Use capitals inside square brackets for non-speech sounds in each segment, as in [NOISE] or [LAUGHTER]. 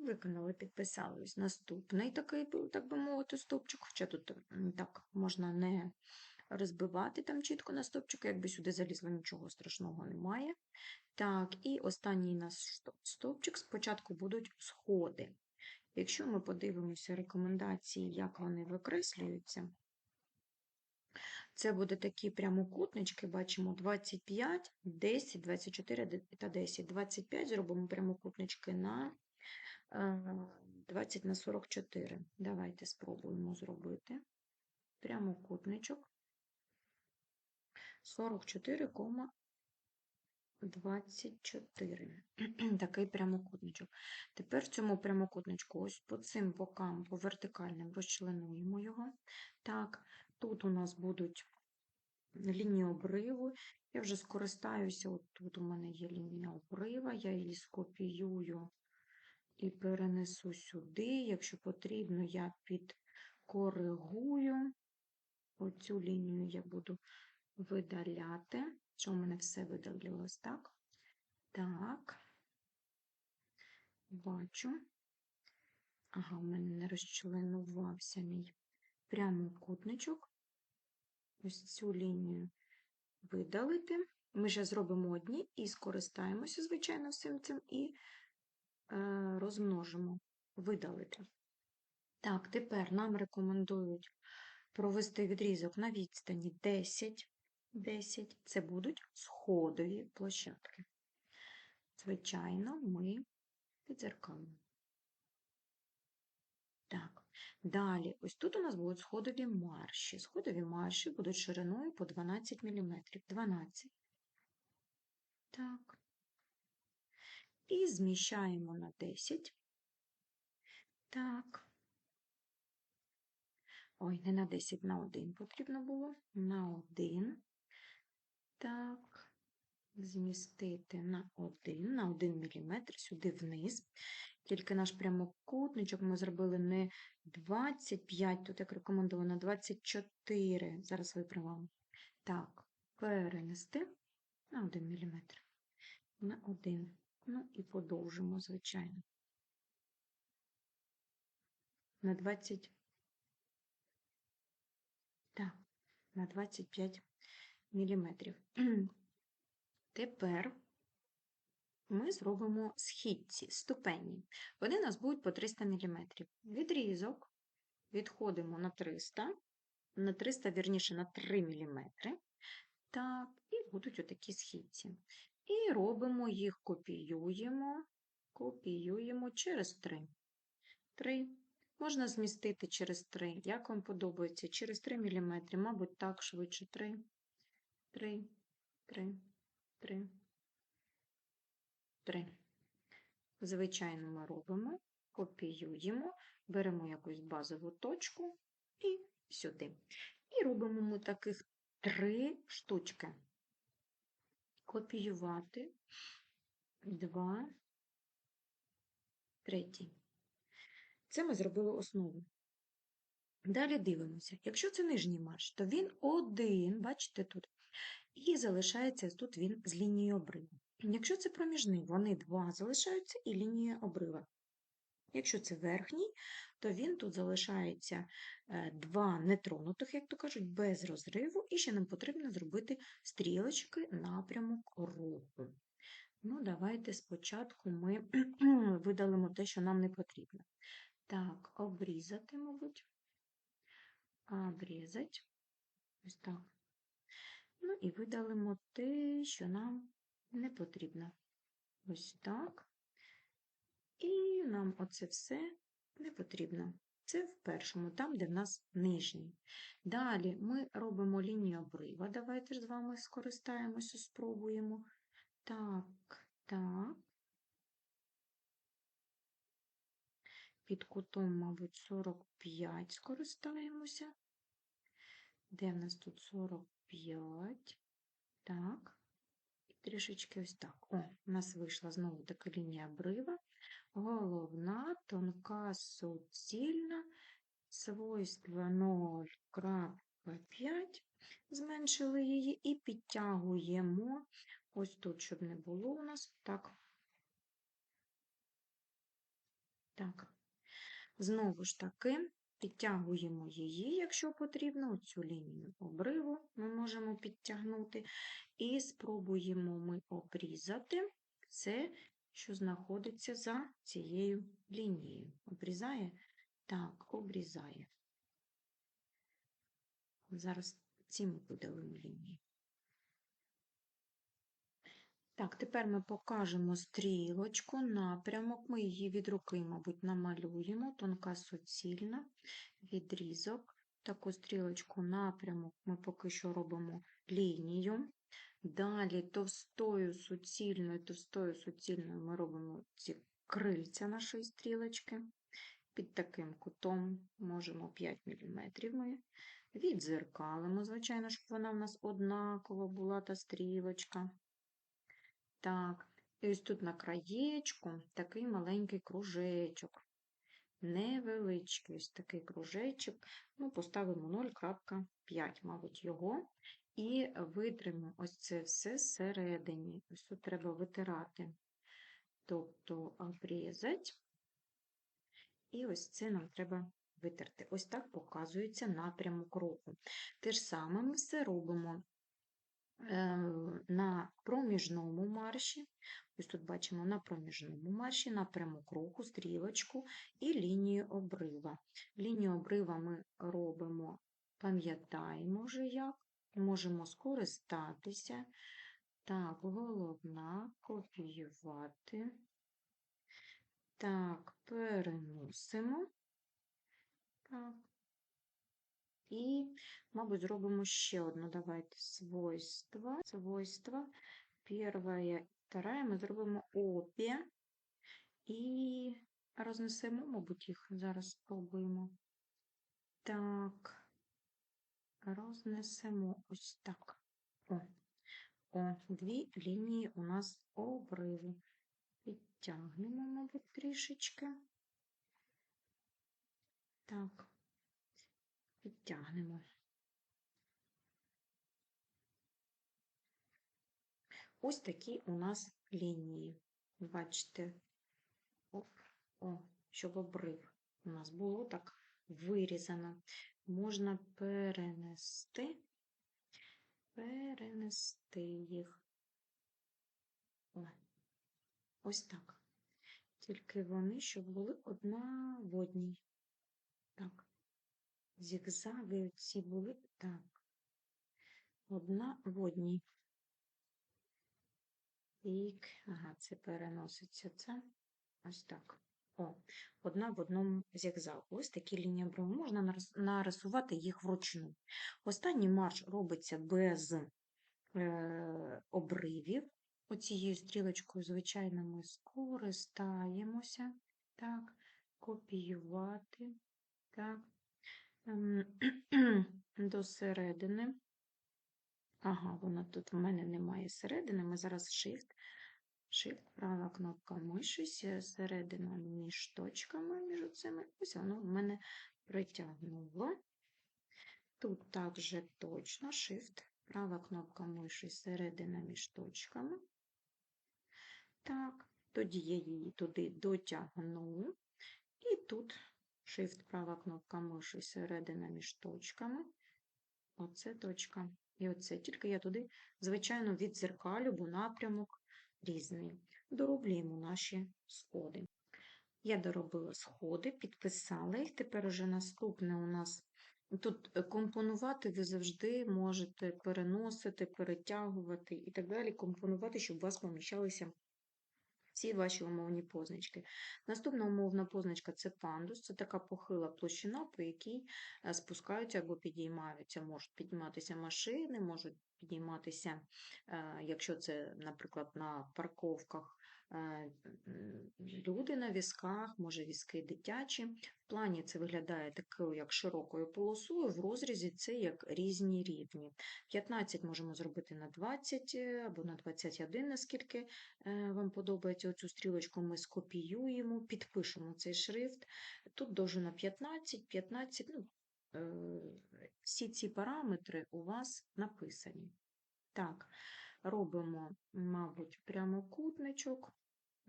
Виконали, підписали. Ось наступний такий, був, так би мовити, стовпчик. Хоча тут так можна не розбивати там чітко на стовпчик, якби сюди залізло, нічого страшного немає. Так, і останній наш стовпчик спочатку будуть сходи. Якщо ми подивимося рекомендації, як вони викреслюються, це буде такі прямокутнички, бачимо 25, 10, 24 та 10. 25 зробимо прямокутнички на 20 на 44. Давайте спробуємо зробити прямокутничок 44,24. [CLEARS THROAT] Такий прямокутничок. Тепер цьому прямокутничку ось по цим бокам, по вертикальним розчленуємо його. Так, тут у нас будуть лінії обриву. Я вже скористаюся, от тут у мене є лінія обрива, я її скопіюю і перенесу сюди. Якщо потрібно, я підкоригую. Оцю лінію я буду видаляти. Що у мене все видалилось, так? Так. Бачу. Ага, у мене не розчленувався мій прямокутничок. Ось цю лінію видалити. Ми ще зробимо одні і скористаємося, звичайно, всім цим і розмножимо, видалити. Так, тепер нам рекомендують провести відрізок на відстані 10. 10. Це будуть сходові площадки. Звичайно, ми підзеркалимо. Так, далі, ось тут у нас будуть сходові марші. Сходові марші будуть шириною по 12 мм. 12. Так. І зміщаємо на 10. Так. Ой, не на 10, на 1 потрібно було. На 1. Так. Змістити на 1, на 1 мм сюди вниз. Тільки наш прямокутничок ми зробили не 25, тут як рекомендовано 24. Зараз виправимо. Так, перенести на 1 мм. На 1. Ну і подовжимо, звичайно. На 20. Так, на 25 міліметрів. [CLEARS THROAT] Тепер ми зробимо східці, ступені. Вони у нас будуть по 300 мм. Відрізок відходимо на 300, на 300, вірніше, на 3 мм. Так, і будуть отакі східці. І робимо їх, копіюємо, копіюємо через 3. 3. Можна змістити через 3. Як вам подобається? Через 3 мм, мабуть, так швидше 3. 3, 3, 3, 3. Звичайно, ми робимо, копіюємо, беремо якусь базову точку і сюди. І робимо ми таких 3 штучки. Копіювати 2, 3. Це ми зробили основу. Далі дивимося. Якщо це нижній марш, то він один, бачите тут, і залишається тут він з лінією обриву. Якщо це проміжний, вони два залишаються і лінія обрива. Якщо це верхній, то він тут залишається е, два нетронутих, як то кажуть, без розриву, і ще нам потрібно зробити стрілочки напрямок руху. Ну, давайте спочатку ми [CLEARS THROAT] видалимо те, що нам не потрібно. Так, обрізати, мабуть. Обрізати. Ось так. Ну і видалимо те, що нам не потрібно. Ось так. І нам оце все не потрібно. Це в першому, там, де в нас нижній. Далі ми робимо лінію обрива. Давайте ж з вами скористаємося, спробуємо. Так, так. Під кутом, мабуть, 45 скористаємося. Де в нас тут 45? Так. І трішечки ось так. О, у нас вийшла знову така лінія обрива. Головна, тонка, суцільна, свойства 0,5. Зменшили її і підтягуємо ось тут, щоб не було у нас так. Так, знову ж таки, підтягуємо її, якщо потрібно, цю лінію обриву ми можемо підтягнути, і спробуємо ми обрізати все, що знаходиться за цією лінією. Обрізає? Так, обрізає. Зараз ці ми видалимо лінії. Так, тепер ми покажемо стрілочку, напрямок. Ми її від руки, мабуть, намалюємо, тонка суцільна, відрізок. Таку стрілочку напрямок ми поки що робимо лінію. Далі товстою суцільною, товстою суцільною ми робимо ці крильця нашої стрілочки. Під таким кутом можемо 5 мм. Ми відзеркалимо, звичайно, щоб вона в нас однакова була та стрілочка. Так, і ось тут на краєчку такий маленький кружечок. Невеличкий ось такий кружечок. Ну, поставимо 0,5, мабуть, його. І витримо ось це все зсередині. Ось тут треба витирати. Тобто обрізати. І ось це нам треба витерти. Ось так показується напрямок руху. Те ж саме ми все робимо е, на проміжному марші. Ось тут бачимо на проміжному марші, напрямок руху, стрілочку і лінію обрива. Лінію обрива ми робимо, пам'ятаємо вже як, можемо скористатися. Так, головна копіювати. Так, переносимо. Так. І, мабуть, зробимо ще одну. Давайте свойства. Свойства. Перша, вторая ми зробимо опі. І рознесемо, мабуть, їх зараз спробуємо. Так, рознесемо ось так. О, о, дві лінії у нас обриву. Підтягнемо, мабуть, трішечки. Так, підтягнемо. Ось такі у нас лінії. Бачите, о, о, щоб обрив у нас було так вирізано. Можна перенести, перенести їх. О, ось так. Тільки вони, щоб були одна в одній. Так. Зігзаги ці були так. Одна в одній. Тік, ага, це переноситься це. Ось так. О, одна в одному зігзагу. Ось такі лінії обриву. Можна нарисувати їх вручну. Останній марш робиться без е, обривів. Оцією стрілочкою, звичайно, ми скористаємося. Так, копіювати. Так, ем, [CLEARS THROAT] до середини. Ага, вона тут в мене немає середини. Ми зараз Shift. Shift, права кнопка миші, середина між точками, між цими. Ось воно в мене притягнуло. Тут також точно Shift, права кнопка миші, середина між точками. Так, тоді я її туди дотягну. І тут Shift, права кнопка миші, середина між точками. Оце точка. І оце. Тільки я туди, звичайно, відзеркалю, бо напрямок різний. Дороблюємо наші сходи. Я доробила сходи, підписала їх. Тепер уже наступне у нас. Тут компонувати ви завжди можете переносити, перетягувати і так далі, компонувати, щоб у вас поміщалися всі ваші умовні позначки. Наступна умовна позначка це пандус, це така похила площина, по якій е, спускаються або підіймаються. Можуть підійматися машини, можуть підійматися, е, якщо це, наприклад, на парковках люди на візках, може візки дитячі. В плані це виглядає такою, як широкою полосою, в розрізі це як різні рівні. 15 можемо зробити на 20 е, або на 21, наскільки е, вам подобається оцю стрілочку, ми скопіюємо, підпишемо цей шрифт. Тут довжина 15, 15, ну, всі ці параметри у вас написані. Так, робимо, мабуть, прямокутничок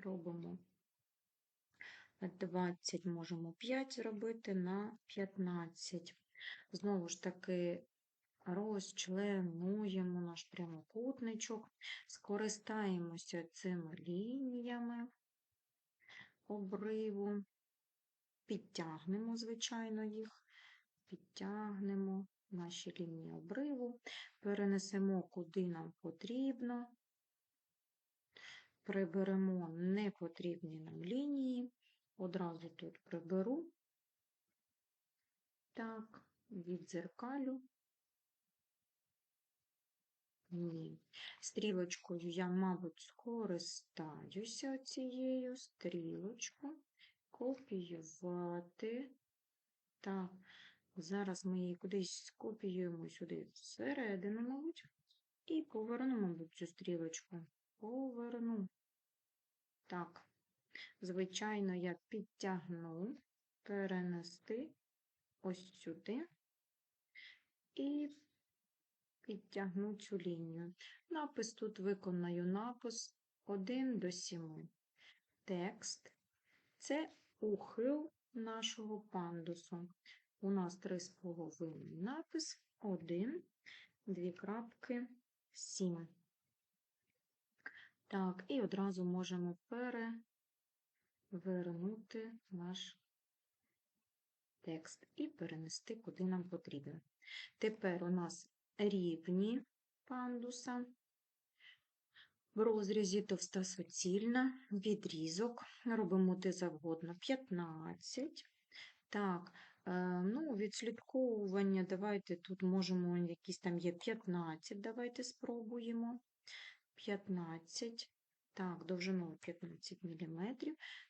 робимо 20 можемо 5 зробити на 15. Знову ж таки, розчленуємо наш прямокутничок, скористаємося цими лініями обриву, підтягнемо, звичайно, їх, підтягнемо наші лінії обриву, перенесемо куди нам потрібно, приберемо непотрібні нам лінії, одразу тут приберу, так, віддзеркалю. Ні. Стрілочкою я, мабуть, скористаюся цією стрілочкою, копіювати. Так, зараз ми її кудись скопіюємо сюди всередину, мабуть, і поверну, мабуть, цю стрілочку. Поверну. Так, звичайно, я підтягну, перенести ось сюди і підтягну цю лінію. Напис тут виконаю напис 1 до 7. Текст це ухил нашого пандусу. У нас 3,5 напис 1, 2 крапки, 7. Так, і одразу можемо перевернути наш текст і перенести, куди нам потрібно. Тепер у нас рівні пандуса. В розрізі товста суцільна, відрізок, робимо те завгодно 15. Так, е, ну, відслідковування, давайте тут можемо, якісь там є 15, давайте спробуємо. 15, так, довжиною 15 мм.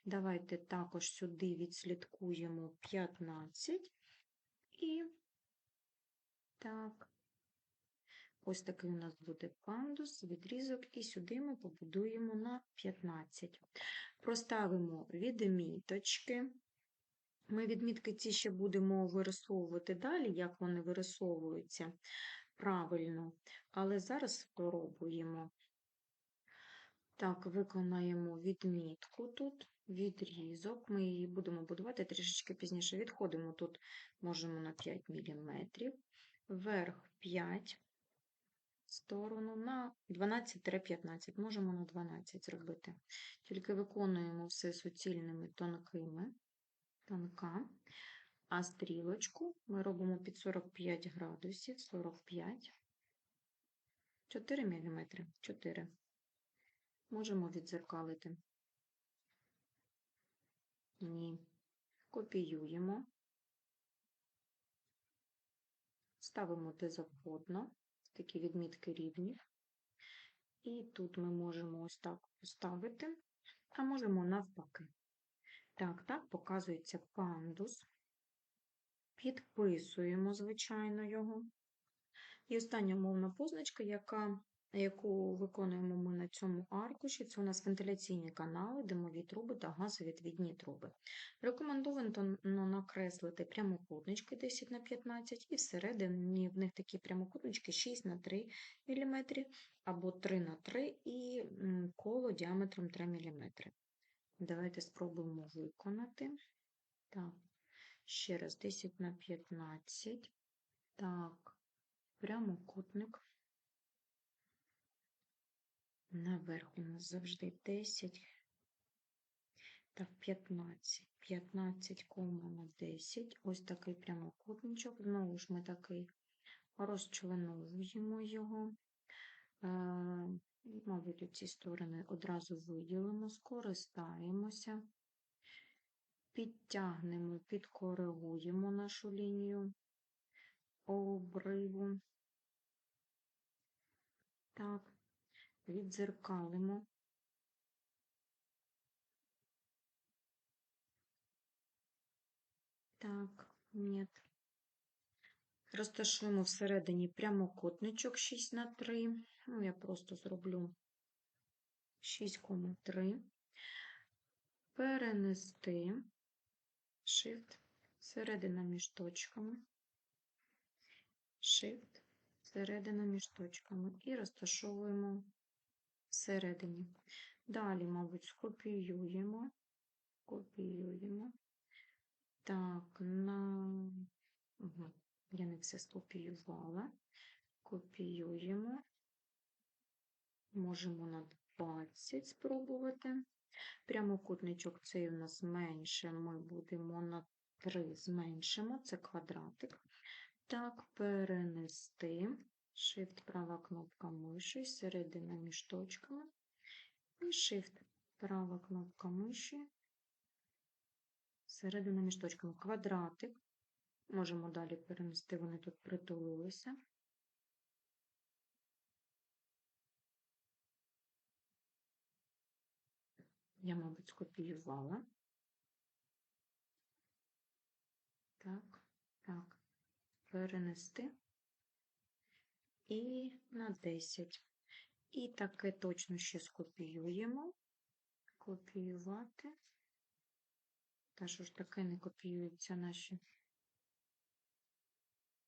Давайте також сюди відслідкуємо 15 і так, ось такий у нас буде пандус, відрізок, і сюди ми побудуємо на 15. Проставимо відміточки. Ми відмітки ці ще будемо вирисовувати далі, як вони вирисовуються правильно, але зараз спробуємо. Так, виконаємо відмітку тут, відрізок. Ми її будемо будувати трішечки пізніше. Відходимо тут, можемо на 5 мм, вверх 5 сторону на 12-15, можемо на 12 зробити. Тільки виконуємо все суцільними тонкими, тонка, а стрілочку ми робимо під 45 градусів, 45, 4 мм, 4 Можемо відзеркалити. Ні. Копіюємо, ставимо де завгодно, такі відмітки рівні. І тут ми можемо ось так поставити, а можемо навпаки. Так, так, показується пандус. Підписуємо, звичайно, його. І остання умовна позначка, яка яку виконуємо ми на цьому аркуші, це у нас вентиляційні канали, димові труби та газовідвідні труби. Рекомендовано накреслити прямокутнички 10 на 15 і всередині в них такі прямокутнички 6 на 3 мм або 3 на 3 і коло діаметром 3 мм. Давайте спробуємо виконати. Так, ще раз 10 на 15. Так, прямокутник. Наверх у нас завжди 10. Так, 15. 15 кома на 10. Ось такий прямокутничок. Знову ж ми такий розчленуємо його. Е, мабуть, ці сторони одразу виділимо, скористаємося, підтягнемо, підкоригуємо нашу лінію обриву. Так віддзеркалимо. Так, ні. Розташуємо всередині прямокутничок 6 на 3. Ну, я просто зроблю 6,3. Перенести Shift, середина між точками, Shift, середина між точками і розташовуємо всередині. Далі, мабуть, скопіюємо, копіюємо. Так, на. Угу. Я не все скопіювала. Копіюємо. Можемо на 20 спробувати. Прямокутничок цей у нас менше, ми будемо на 3 зменшимо, це квадратик. Так, перенести. Shift права кнопка миші, середина між точками. І Shift права кнопка миші, середина між точками. Квадратик. Можемо далі перенести, вони тут притулилися. Я, мабуть, скопіювала. Так, так, перенести і на 10. І таке точно ще скопіюємо. Копіювати. Та що ж таке не копіюються наші?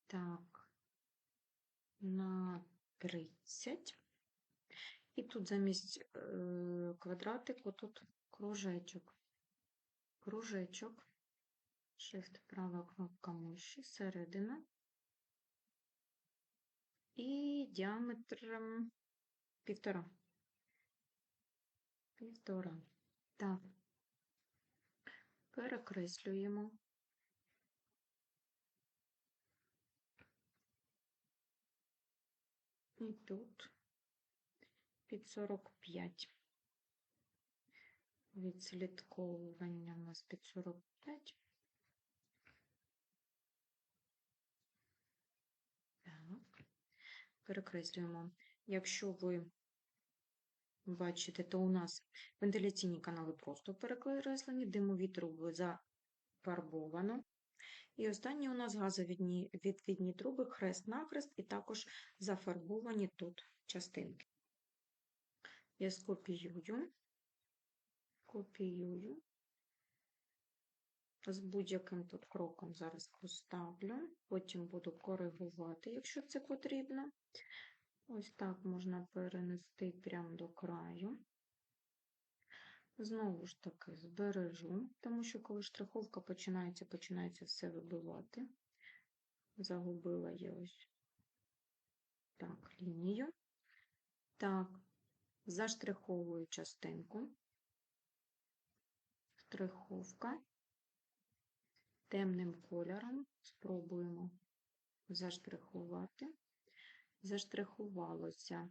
Так, на 30. І тут замість е, квадратику тут кружечок. Кружечок. Shift права кнопка миші, середина. І діаметр м, півтора. Півтора. Так. Перекреслюємо. І тут під 45. Відслідковування у нас під 45. Перекреслюємо. Якщо ви бачите, то у нас вентиляційні канали просто перекреслені, димові труби зафарбовано. І останні у нас газовідні відвідні труби хрест-нахрест, і також зафарбовані тут частинки. Я скопіюю, копіюю. З будь-яким тут кроком зараз поставлю, потім буду коригувати, якщо це потрібно. Ось так можна перенести прямо до краю. Знову ж таки збережу, тому що коли штриховка починається, починається все вибивати. Загубила я ось так, лінію. Так, заштриховую частинку. Штриховка. Темним кольором спробуємо заштрихувати. Заштрихувалося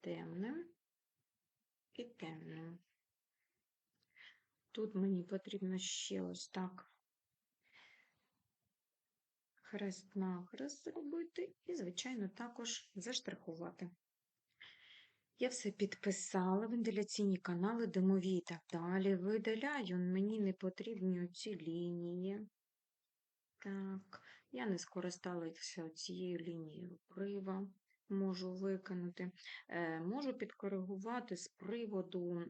темним і темним. Тут мені потрібно ще ось так хрест-нахрест зробити і, звичайно, також заштрихувати. Я все підписала, вентиляційні канали, димові і так далі. Видаляю, мені не потрібні ці лінії. Так, я не скористалася цією лінією прива, можу виконати. Е, можу підкоригувати з приводу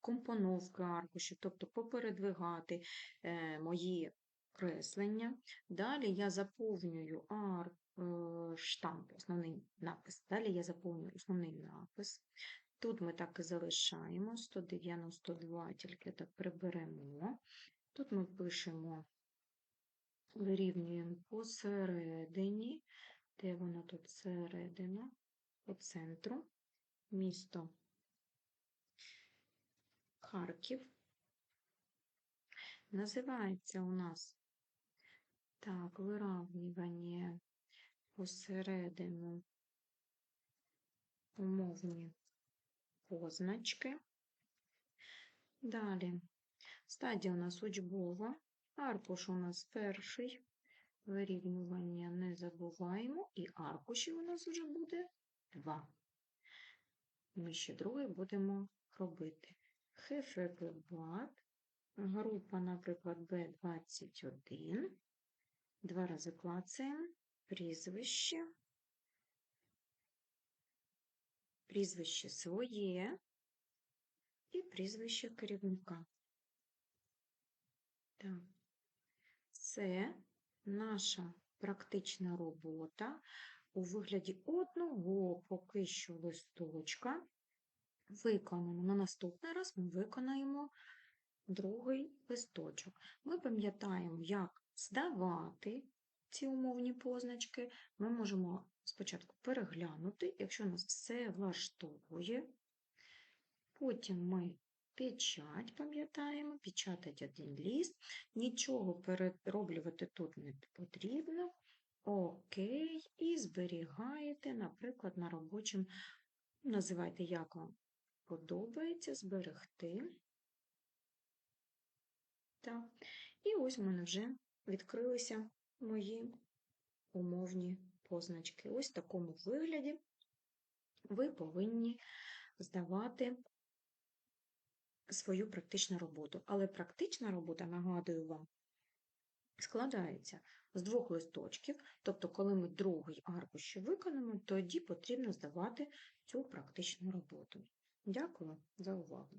компоновки аркушів, тобто попередвигати е, мої креслення. Далі я заповнюю ар, е, штамп, основний напис. Далі я заповнюю основний напис. Тут ми так і залишаємо 192, тільки так приберемо. Тут ми пишемо, вирівнюємо посередині, де вона тут середина, по центру, місто Харків. Називається у нас так, виравнювання посередину умовні позначки. Далі стадія у нас учбова, аркуш у нас перший, вирівнювання не забуваємо, і аркушів у нас вже буде два. Ми ще другий будемо робити. Хефекебат, група, наприклад, Б21. Два рази клацаємо, прізвище, прізвище своє і прізвище керівника. Так. Це наша практична робота у вигляді одного поки що листочка. Виконано. На наступний раз ми виконаємо другий листочок. Ми пам'ятаємо, як здавати ці умовні позначки. Ми можемо спочатку переглянути, якщо нас все влаштовує. Потім ми печать пам'ятаємо, печатать один ліст. Нічого перероблювати тут не потрібно. Окей, і зберігаєте, наприклад, на робочому, називайте, як вам подобається, зберегти. Так. І ось в мене вже відкрилися мої умовні позначки. Ось в такому вигляді ви повинні здавати свою практичну роботу. Але практична робота, нагадую вам, складається з двох листочків, тобто, коли ми другий аркуш виконаємо, тоді потрібно здавати цю практичну роботу. Дякую за увагу!